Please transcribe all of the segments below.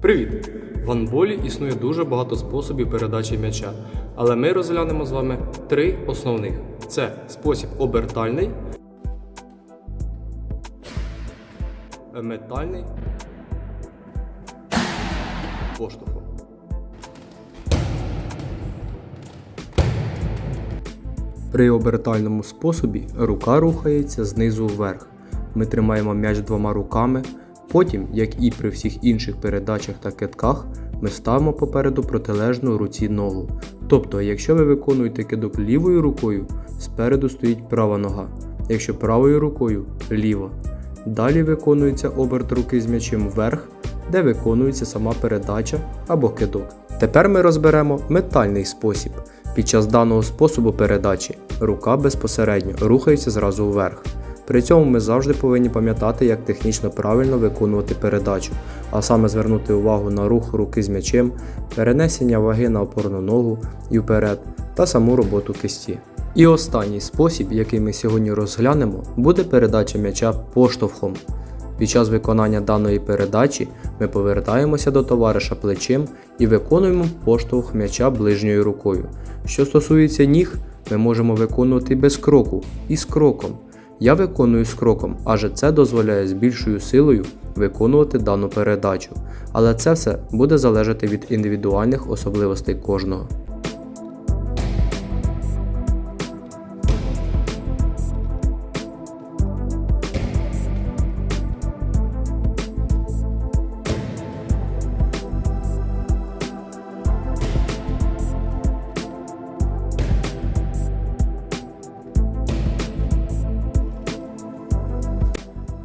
Привіт! В гандболі існує дуже багато способів передачі м'яча, але ми розглянемо з вами три основних: це спосіб обертальний, метальний, поштовхом. При обертальному способі рука рухається знизу вверх. Ми тримаємо м'яч двома руками. Потім, як і при всіх інших передачах та китках, ми ставимо попереду протилежну руці ногу. Тобто, якщо ви виконуєте кидок лівою рукою, спереду стоїть права нога, якщо правою рукою ліва. Далі виконується оберт руки з м'ячем вверх, де виконується сама передача або кидок. Тепер ми розберемо метальний спосіб. Під час даного способу передачі рука безпосередньо рухається зразу вверх. При цьому ми завжди повинні пам'ятати, як технічно правильно виконувати передачу, а саме звернути увагу на рух руки з м'ячем, перенесення ваги на опорну ногу і вперед та саму роботу кисті. І останній спосіб, який ми сьогодні розглянемо, буде передача м'яча поштовхом. Під час виконання даної передачі ми повертаємося до товариша плечем і виконуємо поштовх м'яча ближньою рукою. Що стосується ніг, ми можемо виконувати без кроку і з кроком. Я виконую з кроком, адже це дозволяє з більшою силою виконувати дану передачу. Але це все буде залежати від індивідуальних особливостей кожного.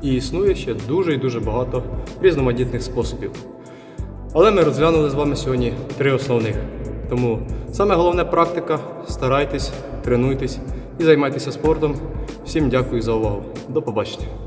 І існує ще дуже і дуже багато різноманітних способів. Але ми розглянули з вами сьогодні три основних. Тому саме головне практика. Старайтесь, тренуйтесь і займайтеся спортом. Всім дякую за увагу. До побачення.